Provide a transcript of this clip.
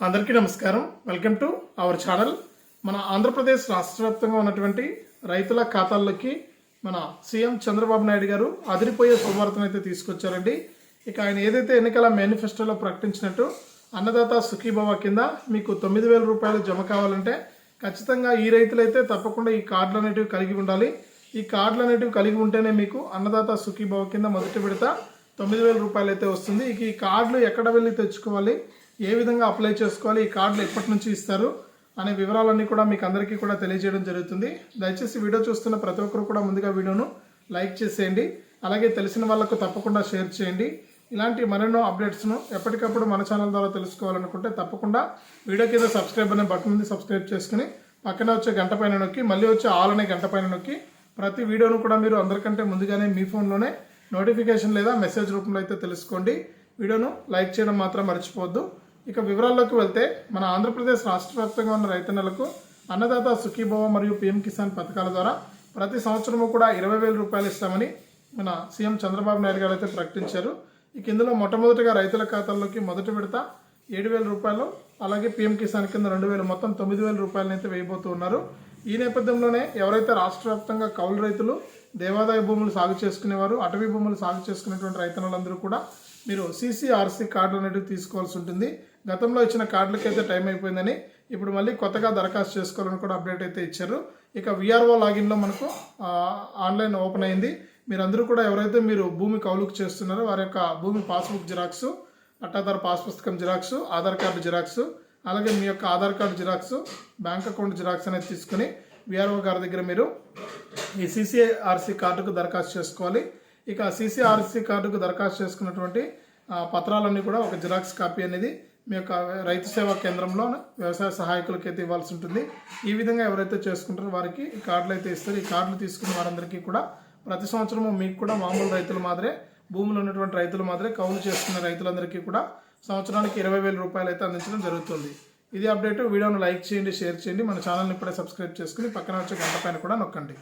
అందరికీ నమస్కారం. Welcome to our channel మన ఆంధ్రప్రదేశ్ రాష్ట్ర వ్యాప్తంగా ఉన్నటువంటి రైతుల ఖాతాల్లోకి మన సీఎం చంద్రబాబు నాయుడు గారు అదిరిపోయే శుభవార్తను అయితే తీసుకొచ్చారండి. ఇక ఆయన ఏదైతే ఎన్నికల మేనిఫెస్టోలో ప్రకటించినట్టు అన్నదాత సుఖీభవ కింద మీకు తొమ్మిది వేల రూపాయలు జమ కావాలంటే ఖచ్చితంగా ఈ రైతులైతే తప్పకుండా ఈ కార్డులు అనేటివి కలిగి ఉండాలి. ఈ కార్డులు అనేటివి కలిగి ఉంటేనే మీకు అన్నదాత సుఖీభవ కింద మొదటి విడత తొమ్మిది వేల రూపాయలు అయితే వస్తుంది. ఇక ఈ కార్డులు ఎక్కడ వెళ్ళి తెచ్చుకోవాలి? ఏ విధంగా అప్లై చేసుకోవాలి ఈ కార్డులు ఎప్పటి నుంచి ఇస్తారు అనే వివరాలన్నీ కూడా మీకు అందరికీ కూడా తెలియజేయడం జరుగుతుంది. దయచేసి వీడియో చూస్తున్న ప్రతి ఒక్కరు కూడా ముందుగా వీడియోను లైక్ చేసేయండి. అలాగే తెలిసిన వాళ్ళకు తప్పకుండా షేర్ చేయండి. ఇలాంటి మరెన్నో అప్డేట్స్ను ఎప్పటికప్పుడు మన ఛానల్ ద్వారా తెలుసుకోవాలనుకుంటే తప్పకుండా వీడియో కింద సబ్స్క్రైబ్ అనే బటన్ ఉంది సబ్స్క్రైబ్ చేసుకుని పక్కన వచ్చే గంట పైన నొక్కి మళ్ళీ వచ్చే ఆల్ అనే గంట పైన నొక్కి ప్రతి వీడియోను కూడా మీరు అందరికంటే ముందుగానే మీ ఫోన్లోనే నోటిఫికేషన్ లేదా మెసేజ్ రూపంలో అయితే తెలుసుకోండి. వీడియోను లైక్ చేయడం మాత్రం మర్చిపోవద్దు. ఇక వివరాల్లోకి వెళ్తే మన ఆంధ్రప్రదేశ్ రాష్ట్ర వ్యాప్తంగా ఉన్న రైతన్నలకు అన్నదాత సుఖీభవ మరియు పిఎం కిసాన్ పథకాల ద్వారా ప్రతి సంవత్సరము కూడా ఇరవై వేల రూపాయలు ఇస్తామని మన సీఎం చంద్రబాబు నాయుడు గారు అయితే ప్రకటించారు. ఇక ఇందులో మొట్టమొదటిగా రైతుల ఖాతాల్లోకి మొదటి విడత ఏడు వేల రూపాయలు అలాగే పీఎం కిసాన్ కింద రెండు వేలు మొత్తం తొమ్మిది వేల రూపాయలను అయితే వేయబోతూ ఉన్నారు. ఈ నేపథ్యంలోనే ఎవరైతే రాష్ట్ర వ్యాప్తంగా కౌలు రైతులు దేవాదాయ భూములు సాగు చేసుకునేవారు అటవీ భూములు సాగు చేసుకునేటువంటి రైతన్నులందరూ కూడా మీరు సీసీఆర్సీ కార్డులు అనేవి తీసుకోవాల్సి ఉంటుంది. గతంలో ఇచ్చిన కార్డులకి అయితే టైం అయిపోయిందని ఇప్పుడు మళ్ళీ కొత్తగా దరఖాస్తు చేసుకోవాలని కూడా అప్డేట్ అయితే ఇచ్చారు. ఇక విఆర్ఓ లాగిన్లో మనకు ఆన్లైన్ ఓపెన్ అయింది. మీరందరూ కూడా ఎవరైతే మీరు భూమి కౌలుకు చేస్తున్నారో వారి యొక్క భూమి పాస్బుక్ జిరాక్స్ పట్టాదారు పాస్ పుస్తకం జిరాక్స్ ఆధార్ కార్డు జిరాక్స్ అలాగే మీ యొక్క Aadhaar card xerox bank account xerox అనేది తీసుకుని విఆర్ఓ గారి దగ్గర మీరు ఈ సీసీఆర్సీ కార్డుకు దరఖాస్తు చేసుకోవాలి. ఇక సీసీఆర్సీ కార్డుకు దరఖాస్తు చేసుకున్నటువంటి పత్రాలన్నీ కూడా ఒక జిరాక్స్ కాపీ అనేది మీ యొక్క రైతు సేవా కేంద్రంలో వ్యవసాయ సహాయకులకి అయితే ఇవ్వాల్సి ఉంటుంది. ఈ విధంగా ఎవరైతే చేసుకుంటారో వారికి ఈ కార్డులు అయితే ఇస్తారు. ఈ కార్డులు తీసుకున్న వారందరికీ కూడా ప్రతి సంవత్సరము మీకు కూడా మామూలు రైతుల మాదిరే భూములు ఉన్నటువంటి రైతుల మాదిరే కౌలు చేసుకునే రైతులందరికీ కూడా సంవత్సరానికి ఇరవై వేల రూపాయలు అయితే అందించడం జరుగుతుంది. ఇది అప్డేట్. వీడియోను లైక్ చేయండి షేర్ చేయండి. మన ఛానల్ని ఇప్పుడే సబ్స్క్రైబ్ చేసుకుని పక్కన వచ్చే గంట పైన కూడా నొక్కండి.